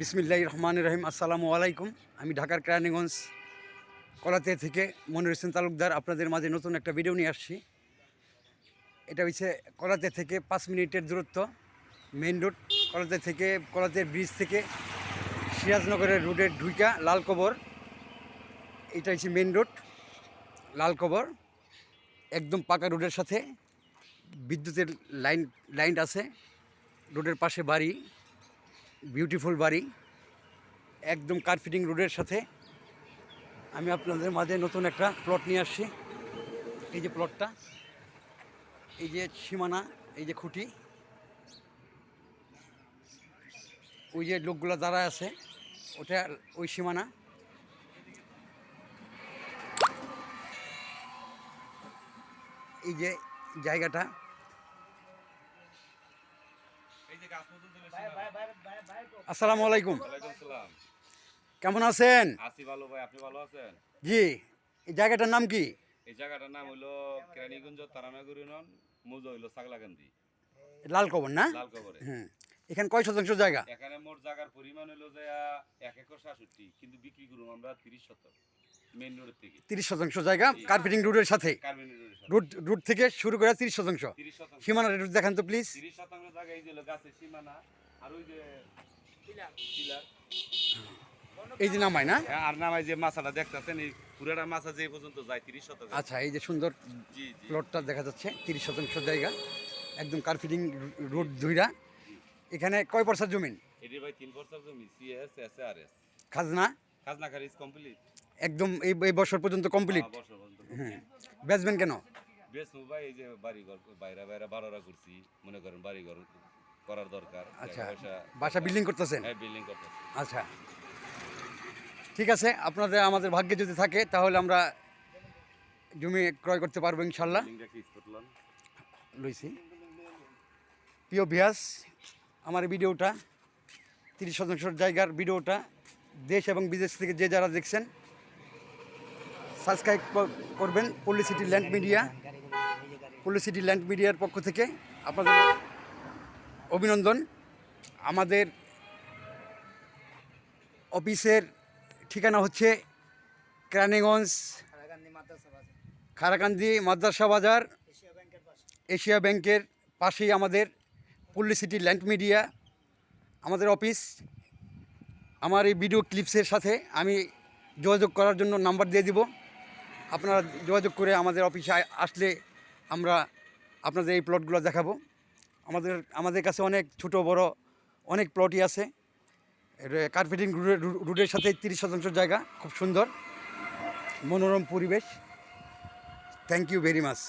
বিসমিল্লাহ রহমান রহিম, আসসালামু আলাইকুম। আমি ঢাকার কেরানীগঞ্জ কলাতে থেকে মনির হোসেন তালুকদার আপনাদের মাঝে নতুন একটা ভিডিও নিয়ে আসছি। এটা হচ্ছে কলাতে থেকে পাঁচ মিনিটের দূরত্ব মেইন রোড কলাতে থেকে কলাতে ব্রিজ থেকে সিরাজনগরের রোডের ঢুইকা লালকবর। এটা হচ্ছে মেইন রোড লালকবর। একদম পাকা রোডের সাথে বিদ্যুতের লাইন লাইন আছে রোডের পাশে বাড়ি। বিউটিফুল বাড়ি, একদম কার্ফিটিং রোডের সাথে। আমি আপনাদের মাঝে নতুন একটা প্লট নিয়ে আসছি। এই যে প্লটটা এই যে সীমানা, এই যে খুঁটি, ওই যে লোকগুলো দাঁড়ায় আছে, ওটা ওই সীমানা। এই যে জায়গাটা। আসসালামু আলাইকুম। কেমন আছেন? আছি ভালো ভাই আপনি ভালো আছেন? জি এই জায়গাটার নাম কি? এই জায়গাটার নাম হইল কেরানীগঞ্জ তারানগর মুজো হইল সাগলাকান্দি লাল কবর না? লাল কবরে। হুম এখানে কয় শতাংশ জায়গা? এখানে মোট জায়গার পরিমাণ হইল যে এক একর সাতষট্টি কিন্তু বিক্রি আমরা তিরিশ শতক মেইন রোডের থেকে। তিরিশ শতাংশ জায়গা কার্পেটিং রোডের সাথে? রোড রোড থেকে শুরু করে তিরিশ শতাংশ। সীমানা রোড দেখান তো প্লিজ তিরিশ শতাংশ জায়গা এই যে হলো গাছের সীমানা আর ওই যে পিলার এই যে নামায় না? হ্যাঁ, আর নামাই যে মাছাটা দেখতেছেন এই পুরাটা মাছা যে পর্যন্ত যায় তিরিশ শতক। আচ্ছা এই যে সুন্দর জি জি। প্লটটা দেখা যাচ্ছে তিরিশ শতাংশ জায়গা একদম কার্পেটিং রোড ধুইরা এখানে কয় পরসার জমিন এটি ভাই তিন বছর জমি সিএস এস আর এস খাজনা? খাজনা খারিজ কমপ্লিট একদম এই এই বছর পর্যন্ত কমপ্লিট বছর পর্যন্ত হ্যাঁ। বেচবেন কেন? বেশ ভাই এই যে বাড়ি ঘর বাইরে বাইরে বারোরা করছি মনে করেন বাড়ি ঘর করার দরকার আচ্ছা বাসা বিল্ডিং করতেছেন? হ্যাঁ বিল্ডিং করতেছি। আচ্ছা। ঠিক আছে আপনাদের আমাদের ভাগ্যে যদি থাকে তাহলে আমরা জমি ক্রয় করতে পারব ইনশাল্লাহ। লইছি। প্রিয় ভিয়াস আমার ভিডিওটা তিরিশ শতাংশ জায়গার ভিডিওটা দেশ এবং বিদেশ থেকে যে যারা দেখছেন সাবস্ক্রাইব করবেন publicity land media publicity land মিডিয়ার পক্ষ থেকে আপনাদের অভিনন্দন। আমাদের অফিসের ঠিকানা হচ্ছে ক্রানিগঞ্জ খারাকান্দি মাদ্রাসা বাজার। এশিয়া ব্যাংকের পাশেই আমাদের পল্লিসিটি ল্যান্ড মিডিয়া, আমাদের অফিস। আমার এই ভিডিও ক্লিপসের সাথে আমি যোগাযোগ করার জন্য নাম্বার দিয়ে দিব। আপনারা যোগাযোগ করে আমাদের অফিসে আসলে আমরা আপনাদের এই প্লটগুলো দেখাবো। আমাদের আমাদের কাছে অনেক ছোট, বড়, অনেক প্লটই আছে। কার্পেটিং রুডের সাথে তিরিশ শতাংশ জায়গা, খুব সুন্দর। মনোরম পরিবেশ। Thank you very much